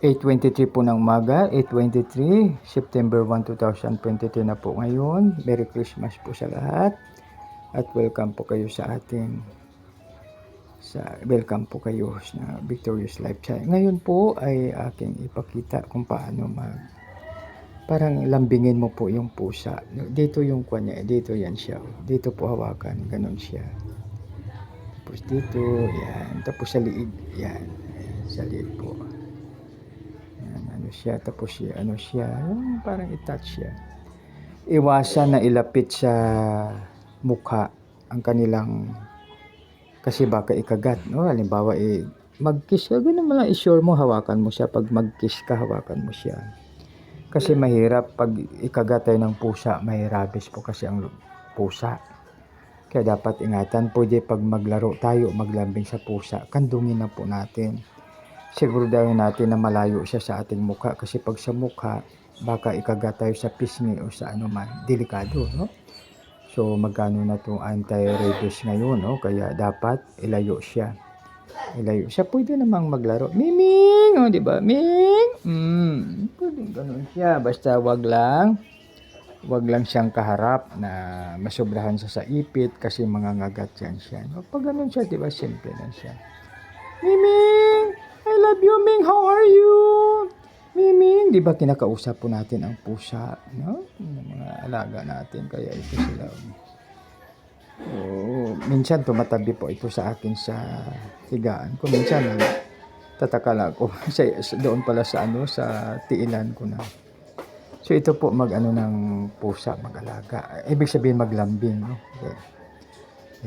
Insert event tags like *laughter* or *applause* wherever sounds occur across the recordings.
8.23 po ng umaga, 8.23, September 1, 2023 na po ngayon. Merry Christmas po sa lahat. At welcome po kayo sa ating sa welcome po kayo sa Victorious Life Channel. Ngayon po ay aking ipakita kung paano mag parang lambingin mo po yung pusa. Dito yung kanya, dito yan siya. Dito po hawakan, ganun siya. Tapos dito, yan. Tapos sa liig, yan. Sa liig po. Siya, tapos siya, ano siya, yung parang i-touch siya. Iwasan na ilapit sa mukha ang kanilang kasi baka ikagat, no? Halimbawa, eh, mag-kiss ka, ganun mo lang, i-sure mo, hawakan mo siya. Pag mag-kiss ka, hawakan mo siya. Kasi mahirap pag ikagat tayo ng pusa, may rabies po kasi ang pusa. Kaya dapat ingatan, pwede pag maglaro tayo, maglambing sa pusa, kandungin na po natin. Siguraduhin natin na malayo siya sa ating mukha kasi pag sa mukha, baka ikagat tayo sa pisngi o sa ano delikado, no? So, magkano na itong anti-rabies ngayon, no? Kaya dapat ilayo siya. Ilayo siya. Pwede namang maglaro. Miming! O, di ba? Ming! Mm, pwede ganun siya. Basta wag lang, wag lang siyang kaharap na masobrahan siya sa ipit kasi mangangagat yan siya. No? Pag ganun siya, di ba? Simple na siya. Miming! Love you, Ming! How are you? Miming, di ba kinakausap po natin ang pusa, no? Yung mga alaga natin, kaya ito sila. Oo, minsan tumatabi po ito sa akin sa higaan ko. Minsan, tataka lang ako *laughs* sa- doon pala sa ano, sa tiilan ko na. So ito po mag ano ng pusa, mag-alaga. Ibig sabihin maglambing, no? Okay.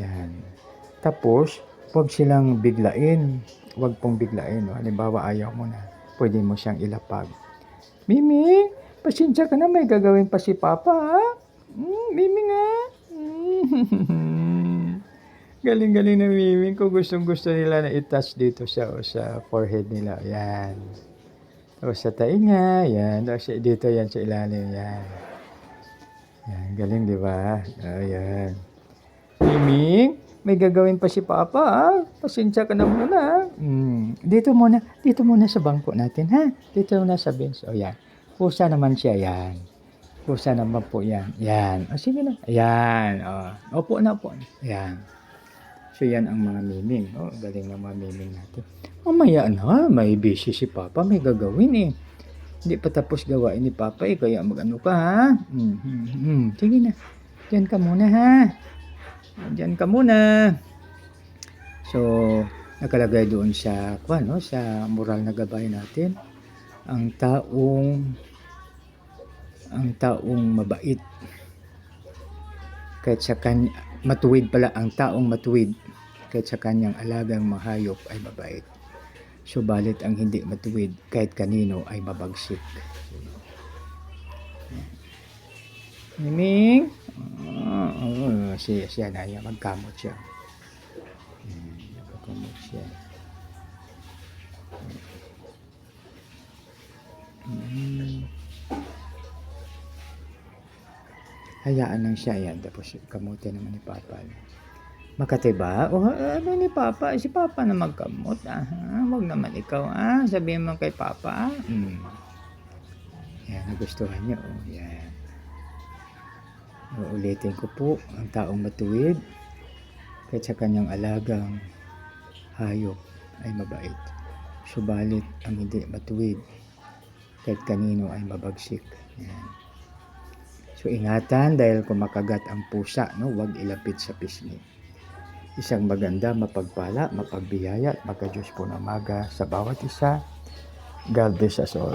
Yan. Tapos, huwag silang biglain. Huwag pong biglain. No? Halimbawa, ayaw mo na. Pwede mo siyang ilapag. Mimi, pasensya ka na. May gagawin pa si Papa, ha? Mm, Mimi nga. Mm. *laughs* Galing-galing na Mimi. Kung gustong gusto nila na i-touch dito sa, sa forehead nila. Yan. Tapos sa tainga. Yan. Tapos dito yan sa ilalim. Yan. Yan. Galing, di ba? Ayan. Miming, may gagawin pa si Papa, ha? Pasensya ka na muna. Hmm. Dito muna, dito muna sa bangko natin, ha? Dito muna sa bench. O, yan. Pusa naman siya, yan. Pusa naman po yan. Yan. O, sige na. Yan. O, opo na po. Yan. So, yan ang mga miming. O, galing ng mga miming natin. Mamaya na, may busy si Papa, may gagawin eh. Hindi pa tapos gawain ni Papa eh, kaya mag-ano ka ha? Hmm, hmm, hmm. Sige na. Diyan ka muna ha. Diyan ka muna. So, nakalagay doon sa, kwan, no, sa moral na gabay natin, ang taong ang taong mabait. Kahit sa kanya, matuwid pala ang taong matuwid. Kahit sa kanyang alagang mahayop ay mabait. Subalit ang hindi matuwid kahit kanino ay mabagsik. Miming? Oo, siya, siya na yan. Magkamot siya. Hmm, Magkamot siya. Hayaan lang siya yan. Tapos kamuti naman ni Papa. Makati ba? O ano ni Papa? Si Papa na magkamot. Ah, wag naman ikaw. Ah, sabihin mo kay Papa. Ah. Hmm. Yan, nagustuhan niyo. Oh, yan. Uulitin ko po, ang taong matuwid, kahit sa kanyang alagang hayop ay mabait. Subalit ang hindi matuwid, kahit kanino ay mabagsik. Yan. So ingatan dahil kung makagat ang pusa, no, huwag ilapit sa pisngi. Isang maganda, mapagpala, mapagbiyaya at magka-Diyos po na maga sa bawat isa. God bless us all.